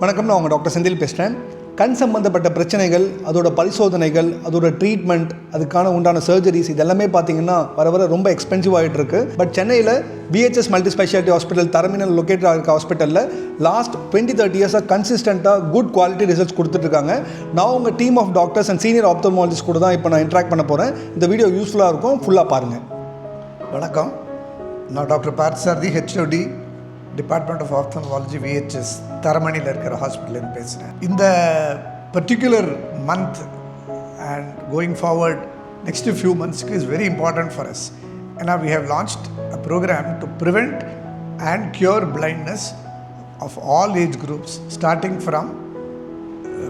வணக்கம் நான் உங்கள் டாக்டர் செந்தில் பேசுகிறேன் கண் சம்பந்தப்பட்ட பிரச்சனைகள் அதோட பரிசோதனைகள் அதோட ட்ரீட்மெண்ட் அதுக்கான உண்டான சர்ஜரிஸ் இதெல்லாமே பார்த்தீங்கன்னா வர வர ரொம்ப எக்ஸ்பென்சிவ் ஆகிட்டு இருக்கு பட் சென்னையில் பிஹெச்எஸ் மல்டி ஸ்பெஷாலிட்டி ஹாஸ்பிட்டல் தரமினல் லொக்கேட் இருக்க ஹாஸ்பிட்டலில் லாஸ்ட் டுவெண்ட்டி தேர்ட்டி இயர்ஸாக கன்சிஸ்டண்ட்டாக குட் குவாலிட்டி ரிசல்ட்ஸ் கொடுத்துட்ருக்காங்க. நான் உங்கள் team of doctors and senior ophthalmologist கூட தான் இப்போ நான் இன்ட்ராக்ட் பண்ண போகிறேன் இந்த வீடியோ யூஸ்ஃபுல்லாக இருக்கும் ஃபுல்லாக பாருங்கள் வணக்கம். நான் doctor Parthasarathy HOD department of ophthalmology VHS தரமணியில் இருக்கிற ஹாஸ்பிட்டலேருந்து பேசுகிறேன் இந்த particular month and going forward next few மந்த்ஸ்க்கு is very important for us ஏன்னா we have launched a programme to prevent and cure blindness of all age groups starting from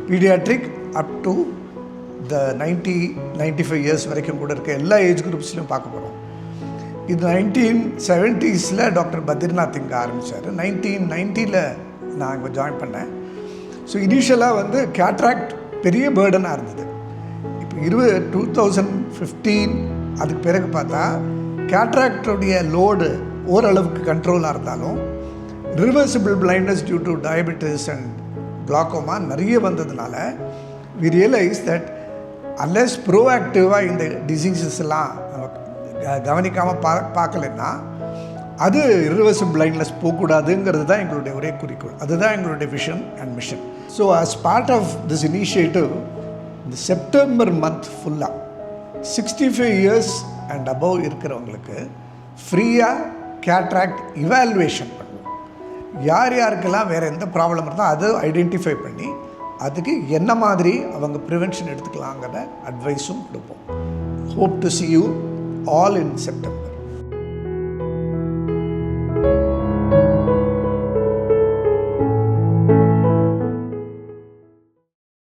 paediatric up to the ninety ninety five years வரைக்கும் கூட இருக்க எல்லா age குரூப்ஸ்லையும் பார்க்க போகிறோம் இது nineteen செவன்ட்டீஸில் doctor Badrinath இங்கே ஆரம்பித்தார் நைன்டீன் நைன்ட்டியில் நான் இங்கே ஜாயின் பண்ணேன். ஸோ இனிஷியலாக வந்து கேட்ராக்ட் பெரிய பேர்டனாக இருந்தது. இப்போ இருபது டூ தௌசண்ட் ஃபிஃப்டீன் அதுக்கு பிறகு பார்த்தா கேட்ராக்டுடைய லோடு ஓரளவுக்கு கண்ட்ரோலாக இருந்தாலும் reversible blindness due to diabetes and glaucoma நிறைய வந்ததுனால வி ரியலைஸ் தட் அன்லெஸ் ப்ரோஆக்டிவாக இந்த டிசீசஸ் எல்லாம் கவனிக்காமல் பா பார்க்கலன்னா அது ரிவர்சிபிள் பிளைண்ட்னஸ் போகக்கூடாதுங்கிறது தான் எங்களுடைய ஒரே குறிக்கோள். அதுதான் எங்களுடைய vision and mission so as part of this initiative இந்த செப்டம்பர் மந்த் ஃபுல்லாக sixty five years and above இருக்கிறவங்களுக்கு ஃப்ரீயாக கேட்ராக்ட் இவால்வேஷன் பண்ணுவோம். யார் யாருக்கெல்லாம் வேறு எந்த ப்ராப்ளம் இருந்தால் அதை ஐடென்டிஃபை பண்ணி அதுக்கு என்ன மாதிரி அவங்க ப்ரிவென்ஷன் எடுத்துக்கலாங்கிற அட்வைஸும் கொடுப்போம். Hope to see you all in September